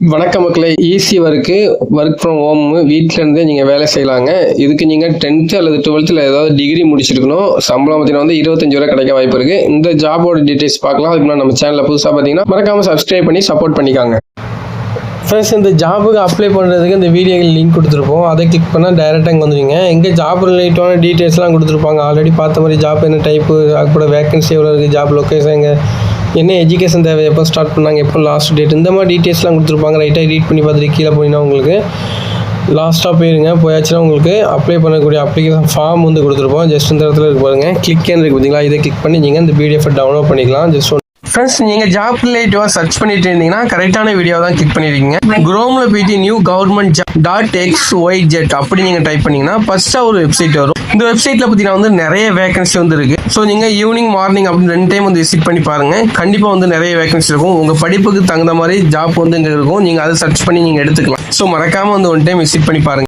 வணக்க மக்களே. Easy work work from home வீட்டில இருந்தே நீங்கள் வேலை செய்யலாங்க. இதுக்கு நீங்கள் டென்த்து அல்லது டுவெல்த்தில் ஏதாவது டிகிரி முடிச்சிருக்கணும். சம்பளம் பார்த்தீங்கன்னா வந்து இருபத்தஞ்சு ரூபா கிடைக்க வாய்ப்பு இருக்கு. இந்த ஜாபோட டீடைல்ஸ் பார்க்கலாம். அதுக்கு நம்ம சேனலில் புதுசாக பார்த்தீங்கன்னா மறக்காம சப்ஸ்கிரைப் பண்ணி சப்போர்ட் பண்ணிக்காங்க. ஃப்ரெண்ட்ஸ் இந்த ஜாபுக்கு அப்ளை பண்ணுறதுக்கு இந்த வீடியோவில் லிங்க் கொடுத்துருப்போம். அதை கிளிக் பண்ணால் டேரெக்டாக இங்கே வந்துடுங்க எங்கே ஜாப் ரிலேட்டிவான டீட்டெயில்ஸ்லாம் கொடுத்துருப்பாங்க. ஆல்ரெடி பார்த்த மாதிரி ஜாப் என்ன டைப்பு அது கூட வேகன்சி எவ்வளோ இருக்குது ஜாப் லொக்கேஷன் எங்கே என்ன எஜுகேஷன் தேவை? எப்போ ஸ்டார்ட் பண்ணாங்க? எப்போ லாஸ்ட் டேட் இந்த மாதிரி டீட்டெயில்ஸ்லாம் கொடுத்துருப்பாங்க. ரைட்டாக ரீட் பண்ணி பார்த்துட்டு கீழே போனீங்கன்னா உங்களுக்கு லாஸ்ட்டாக போயிருங்க. போயாச்சுன்னா உங்களுக்கு அப்ளை பண்ணக்கூடிய அப்ளிகேஷன் ஃபார்ம் வந்து கொடுத்துருப்போம். ஜஸ்ட் இந்த இடத்துல இருக்கு பாருங்க. கிளிக் இருக்கு பார்த்தீங்களா? இதை கிளிக் பண்ணி நீங்கள் இந்த பிடிஎஃப் டவுன்லோட் பண்ணிக்கலாம். ஜஸ்ட் ஃப்ரெண்ட்ஸ் நீங்கள் ஜாப் ரிலேட்டிவாக சர்ச் பண்ணிட்டு இருந்தீங்கன்னா கரெக்டான வீடியோ தான் கிளிக் பண்ணிருக்கீங்க. குரோமில் போயிட்டு new government job dot X Y Z அப்படி நீங்கள் டைப் பண்ணீங்கன்னா ஃபர்ஸ்ட்டாக ஒரு வெப்சைட் வரும். இந்த வெப்சைட்டில் பார்த்தீங்கன்னா வந்து நிறைய வேகன்சி வந்து இருக்குது ஸோ நீங்கள் ஈவினிங் மார்னிங் அப்படின்னு ரெண்டு டைம் வந்து விசிட் பண்ணி பாருங்கள் கண்டிப்பாக வந்து நிறைய வேகன்சி இருக்கும். உங்கள் படிப்புக்கு தகுந்த மாதிரி ஜாப் வந்து இங்கே இருக்கும். நீங்கள் அதை சர்ச் பண்ணி நீங்கள் எடுத்துக்கலாம். ஸோ மறக்காமல் வந்து ஒன் டைம் விசிட் பண்ணி பாருங்க.